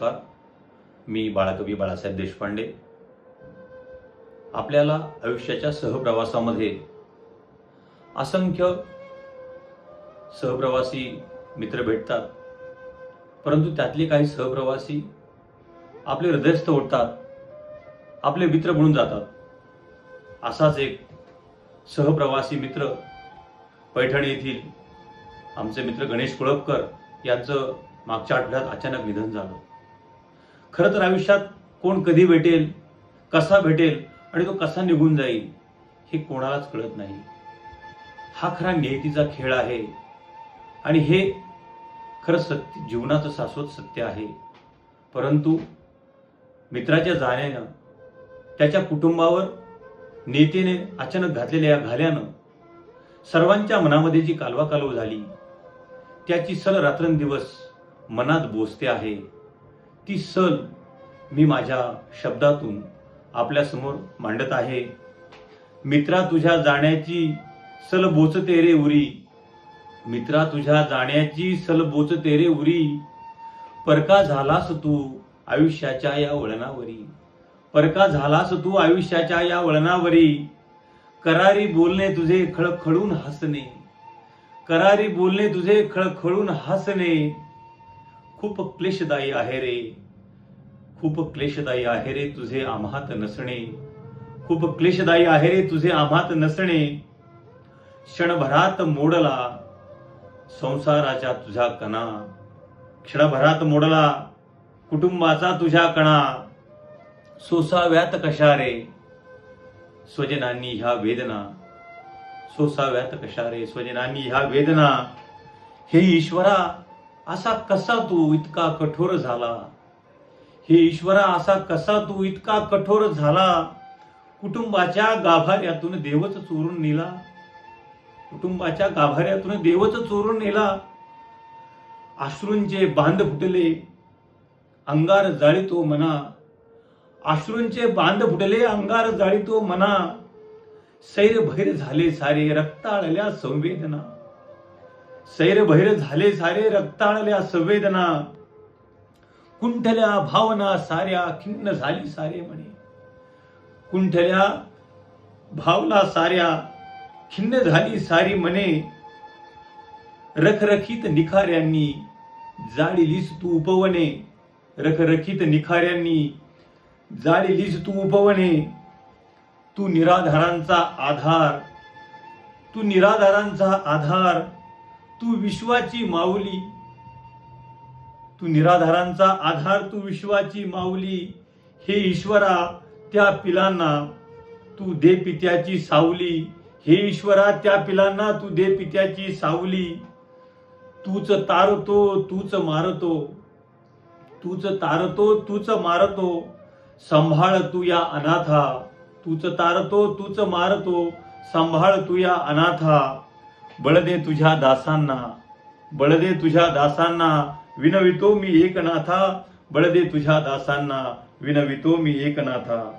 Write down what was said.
नमस्कार. मी बाळाकवी बाळासाहेब देशपांडे. आपल्याला आयुष्याच्या सहप्रवासामध्ये असंख्य सहप्रवासी मित्र भेटतात. परंतु त्यातले काही सहप्रवासी आपले हृदयस्थ ओढतात आपले मित्र म्हणून जातात. असाच एक सहप्रवासी मित्र पैठण येथील आमचे मित्र गणेश कुळपकर यांचं मागच्या आठवड्यात अचानक निधन झालं. खरं तर आयुष्यात कोण कधी भेटेल कसा भेटेल आणि तो कसा निघून जाईल हे कोणालाच कळत नाही. हा खरा नियतीचा खेळ आहे आणि हे खरं सत्य जीवनाचं शाश्वत सत्य आहे. परंतु मित्राच्या जाण्यानं त्याच्या कुटुंबावर नेतेने अचानक घातलेल्या या घाल्यानं सर्वांच्या मनामध्ये जी कालवा कालव झाली त्याची सल रात्रंदिवस मनात बोचते आहे. ती सल मी माझ्या शब्दातून आपल्यासमोर मांडत आहे. मित्रा तुझ्या जाण्याची सल बोचते रे उरी. मित्रा तुझ्या जाण्याची सल बोचते रे उरी. परका झालास तू आयुष्याच्या या वळणावरी. परका झालास तू आयुष्याच्या या वळणावरी. करारी बोलणे तुझे खळखळून हसणे. करारी बोलणे तुझे खळखळून हसणे. खूप क्लेशदायी आहे रे. खूप क्लेशदायी आहे रे तुझे आम्हात नसणे. खूप क्लेशदायी आहे रे तुझे आम्हात नसणे. क्षणभरात मोडला संसाराच्या तुझा कणा. क्षणभरात मोडला कुटुंबाचा तुझ्या कणा. सोसाव्यात कशा रे? स्वजनांनी ह्या वेदना. सोसाव्यात कशा रे? स्वजनांनी ह्या वेदना. हे ईश्वरा असा कसा तू इतका कठोर झाला? हे ईश्वरा असा कसा तू इतका कठोर झाला? कुटुंबाच्या गाभाऱ्यातून देवच चोरून नेला. कुटुंबाच्या गाभाऱ्यातून देवच चोरून नेला. अश्रूंचे बांध फुटले. अंगार जाळीतो मना. अश्रूंचे बांध फुटले अंगार जाळीतो मना. सैर भैर झाले सारे रक्ताळल्या संवेदना. सैर भैर झाले सारे रक्ताळल्या संवेदना कुंठल्या भावना साऱ्या खिन्न झाली सारे म्हणे. कुंठल्या भावना साऱ्या खिन्न झाली सारी मने रखरखीत निखाऱ्यांनी जाळीलीस तू उपवने. रखरखीत निखाऱ्यांनी जाळीलीस तू उपवने. तू निराधारांचा आधार तू निराधारांचा आधार तू विश्वाची माऊली. तू निराधारांचा आधार तू विश्वाची माऊली. हे ईश्वरा त्या पिलांना तू दे पित्याची सावली. हे ईश्वरा त्या पिलांना तू दे पित्याची सावली. तूच तारतो तूच मारतो. तूच तारतो तूच मारतो. सांभाळ तू या अनाथा. तूच तारतो तूच मारतो. सांभाळ तू या अनाथा. बळदे तुझ्या दासांना. बळदे तुझ्या दासांना. विनवितो मी एकनाथा. बळदे तुझ्या दासांना. विनवितो मी एकनाथा.